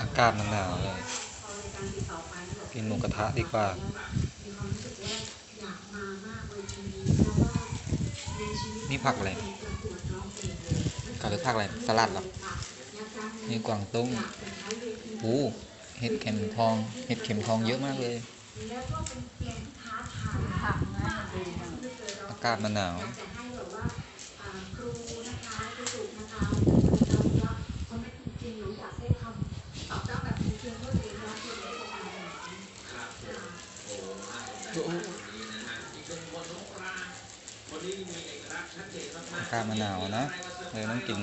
อากาศมันหนาวเลยกินหมูกระทะดีกว่านี่ผักอะไรเขาเรียกผักอะไร สลัดหรอนี่กวางตุ้งโอ้เห็ดเข็มทอง เห็ดเข็มทองเยอะมากเลย อากาศมันหนาว ข้ามะนาวนะเลยต้องกิน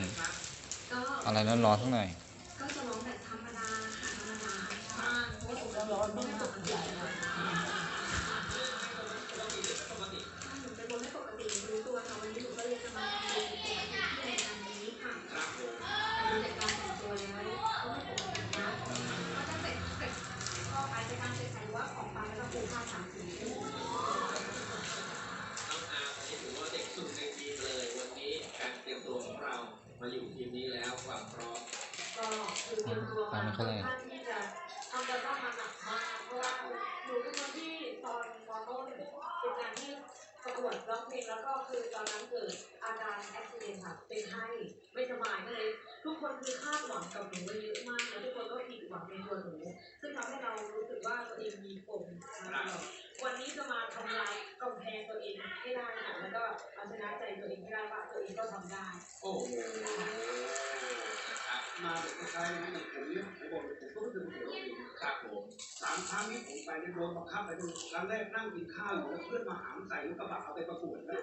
อะไรร้อนๆสักหน่อยก็จะร้อนแบบธรรมดาค่ะธรรมดาใช่เพราะว่าแล้วร้อนไม่ต สามสีน้องอาร์มนี่ถือว่าเด็กสุดในทีมเลยวันนี้การเตรียมตัวของเรามาอยู่ทีมนี้แล้วความพร้อมก็คือเตรียมตัวมาค่อนข้างที่จะทำกันบ้านมาหนักมากเพราะว่าหนูเป็นคนที่ตอนมอต้นเป็นการที่ประกวดร้องเพลงแล้วก็คือตอนนั้นเกิดอาการแอคซิเดนต์ค่ะเป็นไข้ไม่สบายก็เลยทุกคนคือคาดหวังกับหนูไว้เยอะมากแล้วทุกคนก็ผิดหวังในตัวหนูซึ่งทำให้เรารู้สึกว่าตัวเองมีปมมาตลอด วันนี้จะมาทำลายกำแพงตัวเองให้ได้ค่ะแล้วก็เอาชนะใจตัวเองให้ได้ว่าตัวเองก็ทำได้ โอ้โหนะครับมาแบบคล้ายๆนะอย่างผมเนี่ยผมบอกเลยผมก็ไม่เคยประกวดร้องเพลงครับผมสามครั้งที่ผมไปเนี่ยโดนบังคับไปดูครั้งแรกนั่งกินข้าวอยู่แล้วเพื่อนมาหามใส่รถกระบะเอาไปประกวดนะส่วนใหญ่